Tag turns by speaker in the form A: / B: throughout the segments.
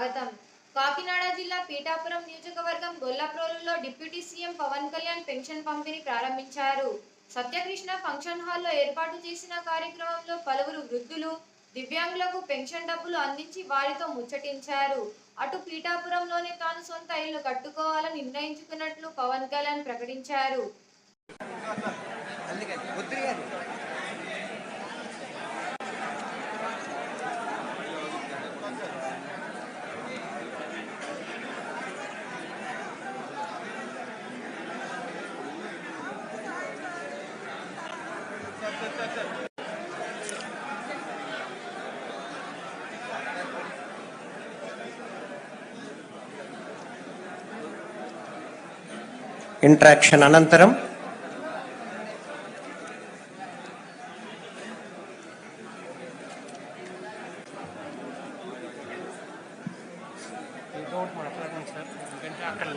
A: స్వాగతం. కాకినాడ జిల్లా పీఠాపురం నియోజకవర్గం గొల్లప్రోలులో deputy CM Pawan Kalyan pension పంపిణీ ప్రారంభించారు. సత్యకృష్ణ ఫంక్షన్ హాల్లో ఏర్పాటు చేసిన కార్యక్రమంలో పలువురు వృద్ధులు దివ్యాంగులకు పెన్షన్ డబ్బులు అందించి వారితో ముచ్చటించారు. అటు పీఠాపురంలోనే తాను సొంత ఇల్లు కట్టుకోవాలని నిర్ణయించుకున్నట్లు పవన్ కళ్యాణ్ ప్రకటించారు
B: ఇంట్రాక్షన్ అనంతరం
C: ఏదో ఒకటి మాట్లాడండి సార్ ఎందుకంటే అక్కడ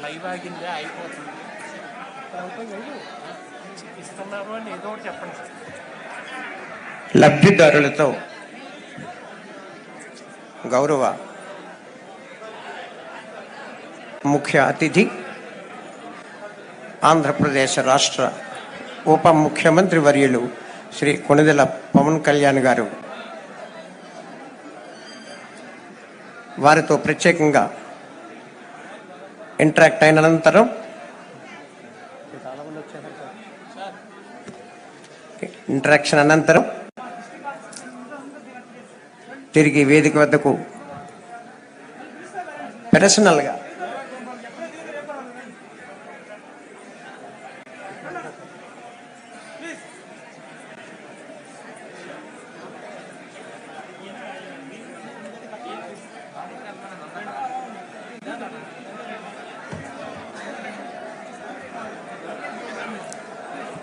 C: లైవ్ ఆగిందే అయిపోతుంది. ఇస్తున్నారు అని ఏదో ఒకటి చెప్పండి సార్.
B: లబ్ధిదారులతో. గౌరవ ముఖ్య అతిథి ఆంధ్రప్రదేశ్ రాష్ట్ర ఉప ముఖ్యమంత్రి వర్యులు శ్రీ కొణిదెల పవన్ కళ్యాణ్ గారు. వారితో ప్రత్యేకంగా ఇంటరాక్ట్ అయిన అనంతరం ఇంటరాక్షన్ అనంతరం తిరిగి వేదిక వద్దకు పర్సనల్గా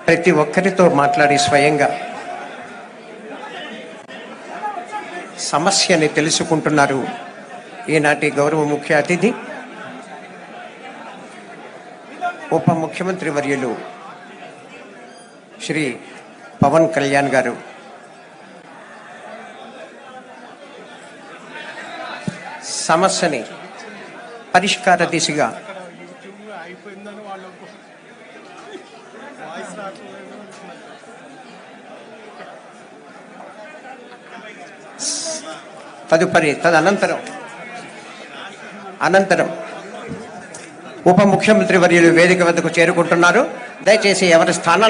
B: ప్రతి ఒక్కరితో మాట్లాడి స్వయంగా సమస్యని తెలుసుకుంటున్నారు. ఈనాటి గౌరవ ముఖ్య అతిథి ఉప ముఖ్యమంత్రి వర్యులు శ్రీ పవన్ కళ్యాణ్ గారు. సమస్యని పరిష్కార దిశగా తదుపరి తదనంతరం అనంతరం ఉప ముఖ్యమంత్రి వర్యులు వేదిక వద్దకు చేరుకుంటున్నారు. దయచేసి ఎవరి స్థానాల్లో